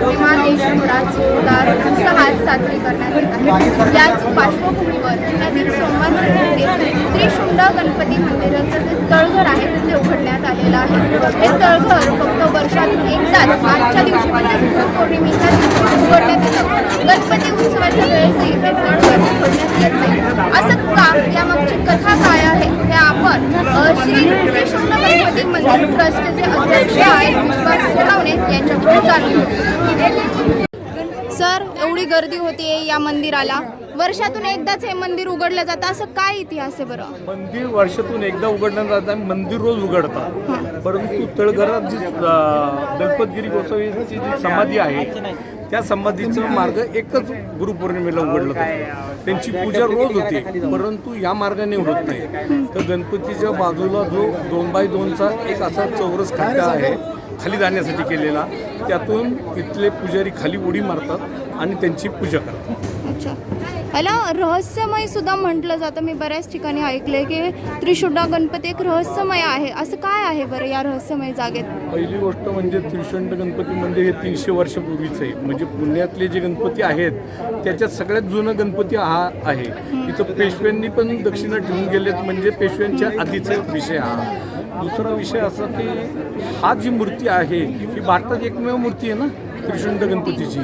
किंवा देशभरात जोरदार उत्साहात साजरी करण्यात येत आहे. याच पार्श्वभूमीवर पुण्यातील सोमवार मंदिर त्रिशुंड गणपती मंदिराचं जे तळघर आहे ते उघडण्यात आलेलं आहे. हे तळघर फक्त वर्षातून एकदाच आजच्या दिवशी म्हणजे गुरुपौर्णिमेच्या दिवशी उघडण्यात येतं. गणपती उत्सवाच्या वेळेस इथे तळघर आहे. हे आपण श्री त्रिशुंड गणपती मंदिर ट्रस्टचे अध्यक्ष आहेत विश्वास सोनावणे यांच्याकडून जाणून. सर एवढी गर्दी होतीये या मंदिराला. वर्षातून एकदाच हे मंदिर उघडलं जातं. असं काय इतिहास आहे बरं? मंदिर वर्षातून एकदा उघडण्यात जात आहे मंदिर रोज उघडतात. परंतु तळघरात जी गणपतगिरी गोसावीची जी समाधी आहे त्या संबंधीचं मार्ग एकच गुरुपौर्णिमेला उघडलं जातं. त्यांची पूजा रोज होते परंतु या मार्गाने होत नाही. तर गणपतीच्या बाजूला जो दोन बाय दोनचा एक असा चौरस खड्डा आहे खाली जाण्यासाठी केलेला त्यातून इथले पुजारी खाली उडी मारतात आणि त्यांची पूजा करतात. अच्छा. ह्याला रहस्यमय सुद्धा म्हटलं जातं. मी बऱ्याच ठिकाणी ऐकलंय की त्रिशुंडा गणपती एक रहस्यमय आहे. असं काय आहे बरं या रहस्यमय जागेत? पहिली गोष्ट म्हणजे त्रिशुंड गणपती मंदिर हे तीनशे वर्षापूर्वीचं आहे. म्हणजे पुण्यातले जे गणपती आहेत त्याच्यात सगळ्यात जुनं गणपती हा आहे. इथं पेशव्यांनी पण दक्षिणा ठेवून गेलेत. म्हणजे पेशव्यांच्या आधीचा विषय हा. दुसरा विषय असा की हा जी मूर्ती आहे ही भारतात एकमेव मूर्ती आहे ना? त्रिशुंड गणपतीची.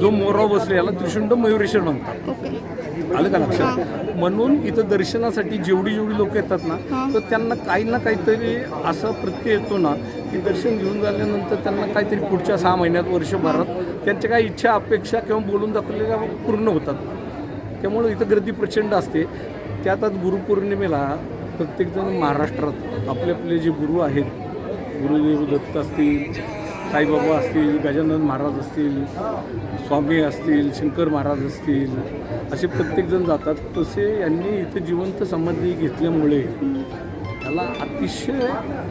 जो मोराव बसले याला त्रिशुंड मयुरेश्वर म्हणतात. आलं का लक्षात? म्हणून इथं दर्शनासाठी जेवढी जेवढी लोक येतात ना तर त्यांना काही ना काहीतरी असा प्रत्यय येतो ना की दर्शन घेऊन झाल्यानंतर त्यांना काहीतरी पुढच्या सहा महिन्यात वर्षभरात त्यांच्या काही इच्छा अपेक्षा किंवा बोलून दाखवलेल्या पूर्ण होतात. त्यामुळं इथं गर्दी प्रचंड असते. त्यात आज गुरुपौर्णिमेला प्रत्येकजण महाराष्ट्रात आपले आपले जे गुरु आहेत गुरुदेव दत्त असतील साईबाबा असतील गजानन महाराज असतील स्वामी असतील शंकर महाराज असतील असे प्रत्येकजण जातात. तसे यांनी इथे जिवंत समाधी घेतल्यामुळे त्याला अतिशय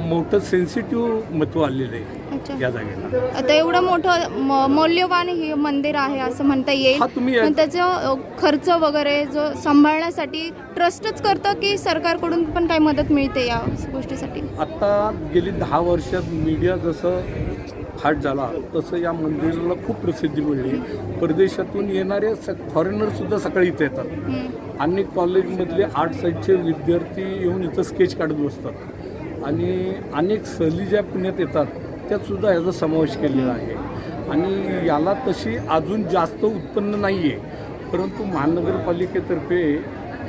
मोठं सेन्सिटिव्ह महत्त्व आलेलं आहे. अच्छा. या जागेला. आता एवढं मोठं म- मौल्यवान हे मंदिर आहे असं म्हणता येईल. हा, तुम्ही या- पण त्याचं अ, खर्च वगैरे जो सांभाळण्यासाठी ट्रस्टच करतं की सरकारकडून पण काही मदत मिळते या गोष्टीसाठी? आत्ता गेली दहा वर्षात मीडिया जसं हाट झाला तसं या मंदिराला खूप प्रसिद्धी मिळली. परदेशातून येणारे स फॉरेनरसुद्धा सकाळी इथे येतात. हम्म. अनेक कॉलेजमधले आर्ट साईडचे विद्यार्थी येऊन इथं स्केच काढत बसतात. आणि अनेक सहली ज्या पुण्यात येतात त्यातसुद्धा याचा समावेश केलेला आहे. आणि याला तशी अजून जास्त उत्पन्न नाही आहे परंतु महानगरपालिकेतर्फे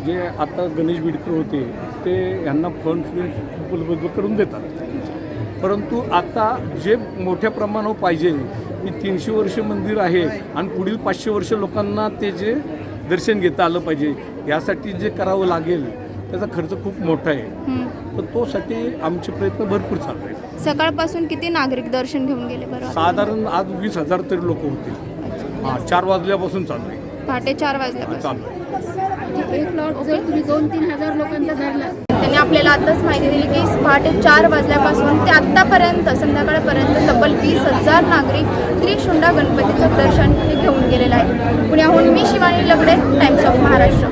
जे आता गणेश बिडकर होते ते यांना फंड उपलब्ध करून देतात. परंतु आता जे मोठ्या प्रमाणावर पाहिजे की तीनशे वर्ष मंदिर आहे आणि पुढील पाचशे वर्ष लोकांना ते जे दर्शन घेता आलं पाहिजे यासाठी जे करावं लागेल त्याचा खर्च खूप मोठा आहे. तर तोसाठी आमचे प्रयत्न भरपूर चालू आहेत. सकाळपासून किती नागरिक दर्शन घेऊन गेले बरं? साधारण आज वीस हजार तरी लोक होतील. हां चार वाजल्यापासून चालू आहे. पहाटे चार वाजल्यापासून. चालू आहे. एक प्लॉट जर तुम्ही दोन तीन हजार लोकांचा धरला. त्यांनी आपल्याला आताच माहिती दिली की पहाटे चार वाजल्यापासून ते आत्तापर्यंत संध्याकाळपर्यंत तब्बल वीस हजार नागरिक त्रिशुंडा गणपतीचं दर्शन हे घेऊन गेलेलं आहे पुण्याहून मी शिवानी लगडे टाइम्स ऑफ महाराष्ट्र